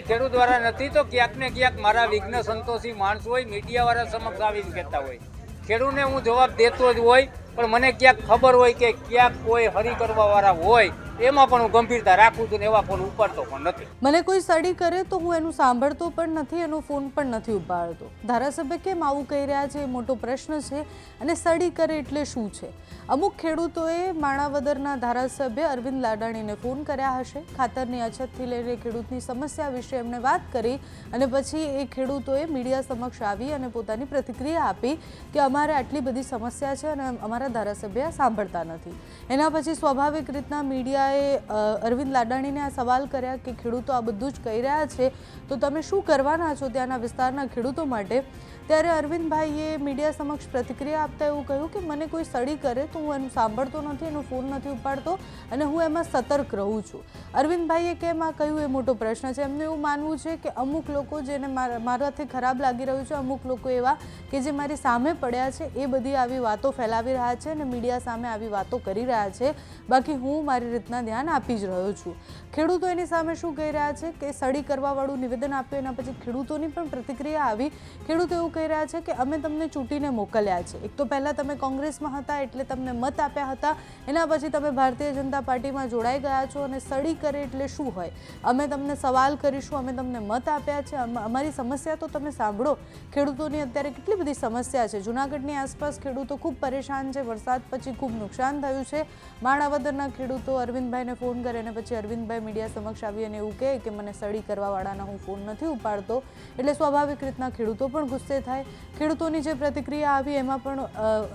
નહીં ખેડૂત દ્વારા નથી, તો ક્યાંક ને ક્યાંક મારા વિઘ્ન સંતોષી માણસો હોય મીડિયા વાળા સમક્ષ આવીને કહેતા હોય. ખેડૂતને હું જવાબ દેતો જ હોય, પણ મને ક્યાંક ખબર હોય કે ક્યાંક કોઈ હરી કરવા વાળા હોય એમાં પણ હું ગંભીરતા રાખું છું એવા ફોન ઉપાડતો પણ નથી. મને કોઈ સડી કરે તો હું એનું સાંભળતો પણ નથી, એનો ફોન પણ નથી ઉપાડતો. ધારાસભ્ય કેમ આવું કહી રહ્યા છે એ મોટો પ્રશ્ન છે અને સડી કરે એટલે શું છે? અમુક ખેડૂતોએ માણાવદરના ધારાસભ્ય અરવિંદ લાડાણીને ફોન કર્યા હશે. ખાતરની અછતથી લઈને ખેડૂતની સમસ્યા વિશે એમણે વાત કરી અને પછી એ ખેડૂતોએ મીડિયા સમક્ષ આવી અને પોતાની પ્રતિક્રિયા આપી કે અમારે આટલી બધી સમસ્યા છે અને અમારા ધારાસભ્ય સાંભળતા નથી. એના પછી સ્વાભાવિક રીતના મીડિયાએ અ, અરવિંદ લાડાણીને આ સવાલ કર્યા કે ખેડૂતો આ બધું જ કહી રહ્યા છે તો તમે શું કરવાના છો ત્યાંના વિસ્તારના ખેડૂતો માટે? ત્યારે અરવિંદભાઈએ મીડિયા સમક્ષ પ્રતિક્રિયા આપતા એવું કહ્યું કે મને કોઈ સડી કરે તો હું એનું સાંભળતો નથી એનો ફોન નથી ઉપાડતો અને હું એમાં સતર્ક રહું છું. અરવિંદભાઈએ કેમ આ કહ્યું એ મોટો પ્રશ્ન છે. એમનું એવું માનવું છે કે અમુક લોકો જેને મારા- મારાથી ખરાબ લાગી રહ્યું છે અમુક લોકો એવા કે જે મારી સામે પડ્યા છે એ બધી આવી વાતો ફેલાવી રહ્યા છે અને મીડિયા સામે આવી વાતો કરી રહ્યા છે. બાકી હું મારી રીતના ધ્યાન આપી જ રહ્યો છું. ખેડૂતો એની સામે શું કહી રહ્યા છે કે સડી કરવાવાળું નિવેદન આપ્યું, એના પછી ખેડૂતોની પણ પ્રતિક્રિયા આવી. ખેડૂતો એવું કહી રહ્યા છે કે અમે તમને ચૂંટીને મોકલ્યા છે. એક તો પહેલાં તમે કોંગ્રેસમાં હતા, એટલે તમને મત આપ્યા હતા. એના પછી તમે ભારતીય જનતા પાર્ટીમાં જોડાઈ ગયા છો અને સડી કરે એટલે શું હોય? અમે તમને સવાલ કરીશું, અમે તમને મત આપ્યા છે. અમારી સમસ્યા તો તમે સાંભળો. ખેડૂતોની અત્યારે કેટલી બધી સમસ્યા છે. જૂનાગઢની આસપાસ ખેડૂતો ખૂબ પરેશાન છે. વરસાદ પછી ખૂબ નુકસાન થયું છે. માણાવદરના ખેડૂતો અરવિંદભાઈને ફોન કરે અને પછી અરવિંદભાઈ મીડિયા સમક્ષ આવી અને એવું કહે કે મને સડી કરવાવાળાના હું ફોન નથી ઉપાડતો. એટલે સ્વાભાવિક રીતના ખેડૂતો પણ ગુસ્સે થાય. ખેડૂતોની જે પ્રતિક્રિયા આવી એમાં પણ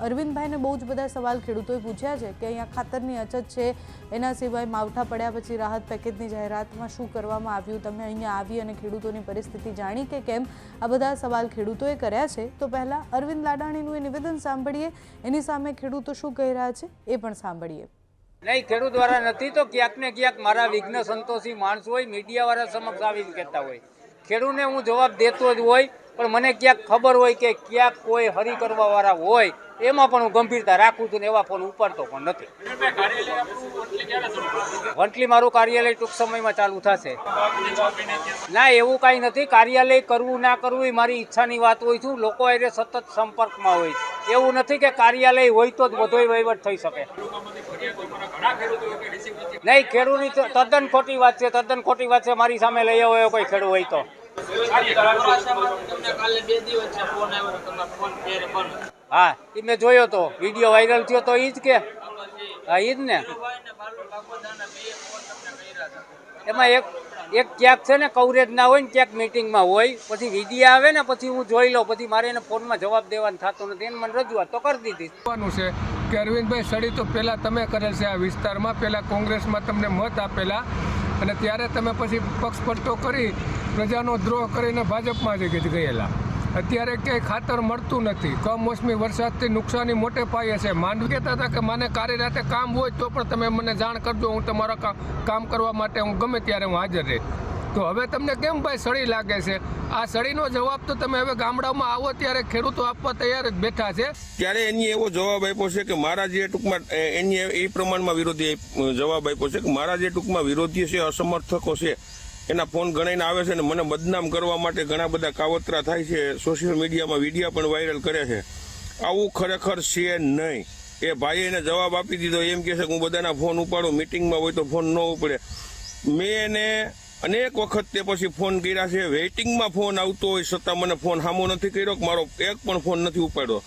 અરવિંદભાઈને બહુ જ બધા સવાલ ખેડૂતોએ પૂછ્યા છે કે અહીંયા ખાતરની અછત છે, એના સિવાય માવઠા પડ્યા પછી રાહત પેકેજની જાહેરાતમાં શું કરવામાં આવ્યું, તમે અહીંયા આવી અને ખેડૂતોની પરિસ્થિતિ જાણી કે કેમ? આ બધા સવાલ ખેડૂતોએ કર્યા છે. તો પહેલાં અરવિંદ લાડાણીનું એ નિવેદન સાંભળીએ. એની સામે ખેડૂતો શું કહી રહ્યા છે એ પણ સાંભળીએ. નહીં, ખેડૂત દ્વારા નથી તો ક્યાંક ને ક્યાંક મારા વિઘ્ન સંતોષી માણસ હોય, મીડિયા વાળા સમક્ષ આવીને કહેતા હોય. ખેડૂતને હું જવાબ દેતો જ હોય પણ મને ક્યાંક ખબર હોય કે ક્યાંક કોઈ હરી કરવા વાળા હોય, એમાં પણ હું ગંભીરતા રાખું છું ને એવા ફોન ઉપાડતો પણ નથી. વંટલી મારું કાર્યાલય ટૂંક સમયમાં ચાલુ થશે. ના, એવું કાંઈ નથી. કાર્યાલય કરવું ના કરવું એ મારી ઈચ્છાની વાત હોય છું. લોકો એને સતત સંપર્કમાં હોય એવું નથી કે કાર્યાલય હોય તો જ બધો વહીવટ થઈ શકે. નહીં, ખેડૂતની તદ્દન ખોટી વાત છે, તદ્દન ખોટી વાત છે. મારી સામે લઈ આવ્યો કોઈ ખેડૂત હોય તો. હા એ મેં જોયો તો. વીડિયો વાયરલ થયો તો એ જ કે. હા એ જ ને. એમાં એક એક ક્યાંક છે ને કવરેજ ના હોય ને ક્યાંક મિટિંગમાં હોય. પછી વીડિયો આવે ને, પછી હું જોઈ લઉં. પછી મારે એને ફોનમાં જવાબ દેવાનું થતું નથી. એને મને રજૂઆત તો કરી દીધી. છે. કે અરવિંદભાઈ સડી તો પહેલાં તમે કરેલ છે આ વિસ્તારમાં. પહેલાં કોંગ્રેસમાં તમને મત આપેલા. અને ત્યારે તમે પછી પક્ષ પલટો કરી પ્રજાનો દ્રોહ કરીને ભાજપમાં જ ગયેલા. અત્યારે ક્યાંય ખાતર મળતું નથી. કમોસમી વરસાદથી નુકસાની મોટે પાયે છે. માંડવી કહેતા હતા કે મને કારી રાતે કામ હોય તો પણ તમે મને જાણ કરજો. હું તમારા કામ કરવા માટે હું ગમે ત્યારે હું હાજર રહીશ તો હવે તમને કેમ ભાઈ સળી લાગે છે? આ સળીનો જવાબ તો તમે હવે ગામડામાં આવો ત્યારે ખેડૂતો આપવા તૈયાર જ બેઠા છે. ત્યારે એની એવો જવાબ આપ્યો છે કે મારા જે ટૂંકમાં એની એ પ્રમાણમાં વિરોધી જવાબ આપ્યો છે કે મારા જે ટૂંકમાં વિરોધી છે, અસમર્થકો છે, એના ફોન ગણાઈને આવે છે અને મને બદનામ કરવા માટે ઘણા બધા કાવતરા થાય છે, સોશિયલ મીડિયામાં વીડિયો પણ વાયરલ કરે છે. આવું ખરેખર છે નહીં. એ ભાઈએ એને જવાબ આપી દીધો, એમ કહેશે કે હું બધાના ફોન ઉપાડું, મિટિંગમાં હોય તો ફોન ન ઉપડે. મેં એને અનેક વખત તે પછી ફોન કર્યા છે. વેઇટિંગમાં ફોન આવતો હોય છતાં મને ફોન સામો નથી કર્યો કે મારો એક પણ ફોન નથી ઉપાડ્યો.